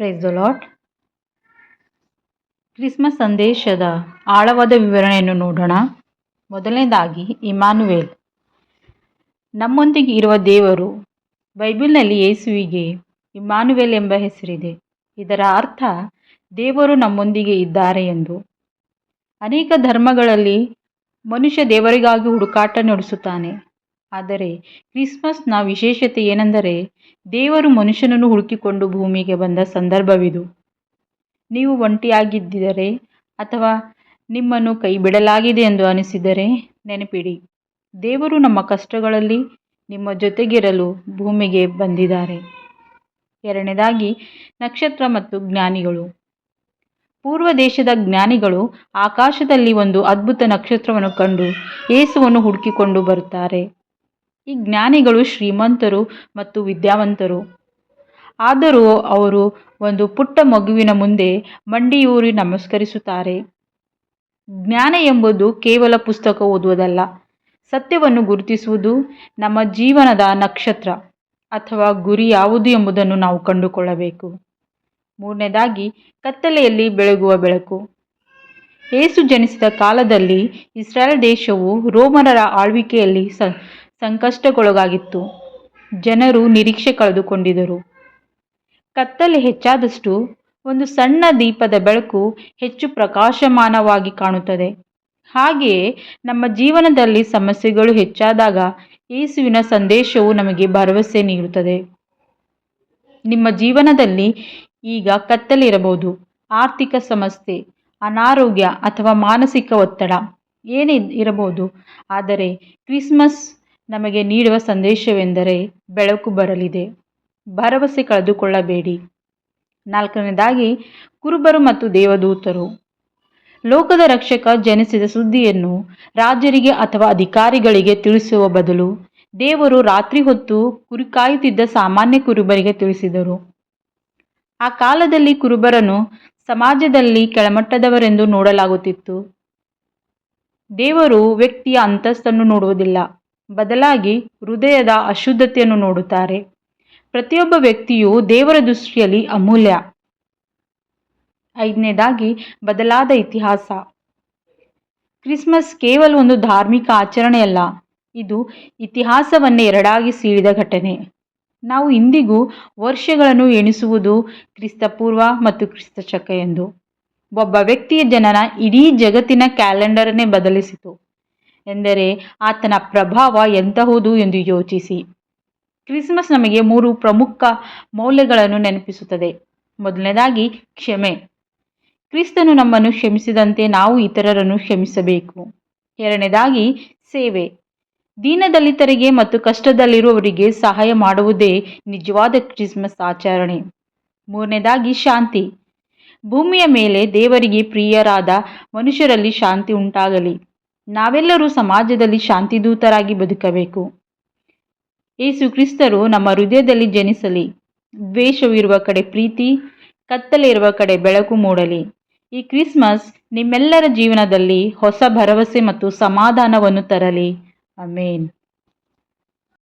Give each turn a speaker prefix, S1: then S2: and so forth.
S1: Praise the lot Christmas ಸಂದೇಶದ ಆಳವಾದ ವಿವರಣೆಯನ್ನು ನೋಡೋಣ. ಮೊದಲನೇದಾಗಿ ಇಮಾನುವೇಲ್ ನಮ್ಮೊಂದಿಗೆ ಇರುವ ದೇವರು ಬೈಬಲ್ನಲ್ಲಿ ಯೇಸುವಿಗೆ ಇಮಾನುವೇಲ್ ಎಂಬ ಹೆಸರಿದೆ. ಇದರ ಅರ್ಥ ದೇವರು ನಮ್ಮೊಂದಿಗೆ ಇದ್ದಾರೆ ಎಂದು. ಅನೇಕ ಧರ್ಮಗಳಲ್ಲಿ ಮನುಷ್ಯ ದೇವರಿಗಾಗಿ ಹುಡುಕಾಟ ನಡೆಸುತ್ತಾನೆ. ಆದರೆ ಕ್ರಿಸ್ಮಸ್ನ ವಿಶೇಷತೆ ಏನೆಂದರೆ ದೇವರು ಮನುಷ್ಯನನ್ನು ಹುಡುಕಿಕೊಂಡು ಭೂಮಿಗೆ ಬಂದ ಸಂದರ್ಭವಿದು. ನೀವು ಒಂಟಿಯಾಗಿದ್ದರೆ ಅಥವಾ ನಿಮ್ಮನ್ನು ಕೈ ಬಿಡಲಾಗಿದೆ ಎಂದು ಅನಿಸಿದರೆ ನೆನಪಿಡಿ, ದೇವರು ನಮ್ಮ ಕಷ್ಟಗಳಲ್ಲಿ ನಿಮ್ಮ ಜೊತೆಗಿರಲು ಭೂಮಿಗೆ ಬಂದಿದ್ದಾರೆ. ಎರಡನೇದಾಗಿ, ನಕ್ಷತ್ರ ಮತ್ತು ಜ್ಞಾನಿಗಳು. ಪೂರ್ವ ದೇಶದ ಜ್ಞಾನಿಗಳು ಆಕಾಶದಲ್ಲಿ ಒಂದು ಅದ್ಭುತ ನಕ್ಷತ್ರವನ್ನು ಕಂಡು ಯೇಸುವನ್ನು ಹುಡುಕಿಕೊಂಡು ಬರುತ್ತಾರೆ. ಈ ಜ್ಞಾನಿಗಳು ಶ್ರೀಮಂತರು ಮತ್ತು ವಿದ್ಯಾವಂತರು. ಆದರೂ ಅವರು ಒಂದು ಪುಟ್ಟ ಮಗುವಿನ ಮುಂದೆ ಮಂಡಿಯೂರಿ ನಮಸ್ಕರಿಸುತ್ತಾರೆ. ಜ್ಞಾನ ಎಂಬುದು ಕೇವಲ ಪುಸ್ತಕ ಓದುವುದಲ್ಲ, ಸತ್ಯವನ್ನು ಗುರುತಿಸುವುದು ನಮ್ಮ ಜೀವನದ ನಕ್ಷತ್ರ ಅಥವಾ ಗುರಿ ಯಾವುದು ಎಂಬುದನ್ನು ನಾವು ಕಂಡುಕೊಳ್ಳಬೇಕು. ಮೂರನೇದಾಗಿ, ಕತ್ತಲೆಯಲ್ಲಿ ಬೆಳಗುವ ಬೆಳಕು. ಏಸು ಜನಿಸಿದ ಕಾಲದಲ್ಲಿ ಇಸ್ರಾಯೇಲ್ ದೇಶವು ರೋಮನರ ಆಳ್ವಿಕೆಯಲ್ಲಿ ಸ ಸಂಕಷ್ಟಕ್ಕೊಳಗಾಗಿತ್ತು. ಜನರು ನಿರೀಕ್ಷೆ ಕಳೆದುಕೊಂಡಿದ್ದರು. ಕತ್ತಲೆ ಹೆಚ್ಚಾದಷ್ಟು ಒಂದು ಸಣ್ಣ ದೀಪದ ಬೆಳಕು ಹೆಚ್ಚು ಪ್ರಕಾಶಮಾನವಾಗಿ ಕಾಣುತ್ತದೆ. ಹಾಗೆಯೇ ನಮ್ಮ ಜೀವನದಲ್ಲಿ ಸಮಸ್ಯೆಗಳು ಹೆಚ್ಚಾದಾಗ ಯೇಸುವಿನ ಸಂದೇಶವು ನಮಗೆ ಭರವಸೆ ನೀಡುತ್ತದೆ. ನಿಮ್ಮ ಜೀವನದಲ್ಲಿ ಈಗ ಕತ್ತಲಿರಬಹುದು ಆರ್ಥಿಕ ಸಮಸ್ಯೆ, ಅನಾರೋಗ್ಯ ಅಥವಾ ಮಾನಸಿಕ ಒತ್ತಡ ಏನೇ ಇರಬಹುದು. ಆದರೆ ಕ್ರಿಸ್ಮಸ್ ನಮಗೆ ನೀಡುವ ಸಂದೇಶವೆಂದರೆ ಬೆಳಕು ಬರಲಿದೆ. ಭರವಸೆ ಕಳೆದುಕೊಳ್ಳಬೇಡಿ. ನಾಲ್ಕನೇದಾಗಿ ಕುರುಬರು ಮತ್ತು ದೇವದೂತರು. ಲೋಕದ ರಕ್ಷಕ ಜನಿಸಿದ ಸುದ್ದಿಯನ್ನು ರಾಜರಿಗೆ ಅಥವಾ ಅಧಿಕಾರಿಗಳಿಗೆ ತಿಳಿಸುವ ಬದಲು ದೇವರು ರಾತ್ರಿ ಹೊತ್ತು ಕುರಿಕಾಯುತ್ತಿದ್ದ ಸಾಮಾನ್ಯ ಕುರುಬರಿಗೆ ತಿಳಿಸಿದರು. ಆ ಕಾಲದಲ್ಲಿ ಕುರುಬರನ್ನು ಸಮಾಜದಲ್ಲಿ ಕೆಳಮಟ್ಟದವರೆಂದು ನೋಡಲಾಗುತ್ತಿತ್ತು. ದೇವರು ವ್ಯಕ್ತಿಯ ಅಂತಸ್ತನ್ನು ನೋಡುವುದಿಲ್ಲ. ಬದಲಾಗಿ ಹೃದಯದ ಅಶುದ್ಧತೆಯನ್ನು ನೋಡುತ್ತಾರೆ. ಪ್ರತಿಯೊಬ್ಬ ವ್ಯಕ್ತಿಯು ದೇವರ ದೃಷ್ಟಿಯಲ್ಲಿ ಅಮೂಲ್ಯ. ಐದನೇದಾಗಿ, ಬದಲಾದ ಇತಿಹಾಸ. ಕ್ರಿಸ್ಮಸ್ ಕೇವಲ ಒಂದು ಧಾರ್ಮಿಕ ಆಚರಣೆಯಲ್ಲ, ಇದು ಇತಿಹಾಸವನ್ನೇ ಎರಡಾಗಿ ಸೀಳಿದ ಘಟನೆ. ನಾವು ಇಂದಿಗೂ ವರ್ಷಗಳನ್ನು ಎಣಿಸುವುದು ಕ್ರಿಸ್ತಪೂರ್ವ ಮತ್ತು ಕ್ರಿಸ್ತಶಕ ಎಂದು. ಒಬ್ಬ ವ್ಯಕ್ತಿಯ ಜನನ ಇಡೀ ಜಗತ್ತಿನ ಕ್ಯಾಲೆಂಡರನ್ನೇ ಬದಲಿಸಿತು. ಎಂದರೆ ಆತನ ಪ್ರಭಾವ ಎಂತಹುದು ಎಂದು ಯೋಚಿಸಿ. ಕ್ರಿಸ್ಮಸ್ ನಮಗೆ ಮೂರು ಪ್ರಮುಖ ಮೌಲ್ಯಗಳನ್ನು ನೆನಪಿಸುತ್ತದೆ. ಮೊದಲನೇದಾಗಿ, ಕ್ಷಮೆ. ಕ್ರಿಸ್ತನು ನಮ್ಮನ್ನು ಕ್ಷಮಿಸಿದಂತೆ ನಾವು ಇತರರನ್ನು ಕ್ಷಮಿಸಬೇಕು. ಎರಡನೇದಾಗಿ, ಸೇವೆ. ದೀನದಲಿತರಿಗೆ ಮತ್ತು ಕಷ್ಟದಲ್ಲಿರುವವರಿಗೆ ಸಹಾಯ ಮಾಡುವುದೇ ನಿಜವಾದ ಕ್ರಿಸ್ಮಸ್ ಆಚರಣೆ. ಮೂರನೇದಾಗಿ, ಶಾಂತಿ. ಭೂಮಿಯ ಮೇಲೆ ದೇವರಿಗೆ ಪ್ರಿಯರಾದ ಮನುಷ್ಯರಲ್ಲಿ ಶಾಂತಿ ಉಂಟಾಗಲಿ. ನಾವೆಲ್ಲರೂ ಸಮಾಜದಲ್ಲಿ ಶಾಂತಿದೂತರಾಗಿ ಬದುಕಬೇಕು. ಯೇಸು ಕ್ರಿಸ್ತರು ನಮ್ಮ ಹೃದಯದಲ್ಲಿ ಜನಿಸಲಿ. ದ್ವೇಷವಿರುವ ಕಡೆ ಪ್ರೀತಿ, ಕತ್ತಲೆ ಇರುವ ಕಡೆ ಬೆಳಕು ಮೂಡಲಿ. ಈ ಕ್ರಿಸ್ಮಸ್ ನಿಮ್ಮೆಲ್ಲರ ಜೀವನದಲ್ಲಿ ಹೊಸ ಭರವಸೆ ಮತ್ತು ಸಮಾಧಾನವನ್ನು ತರಲಿ. ಅಮೇನ್.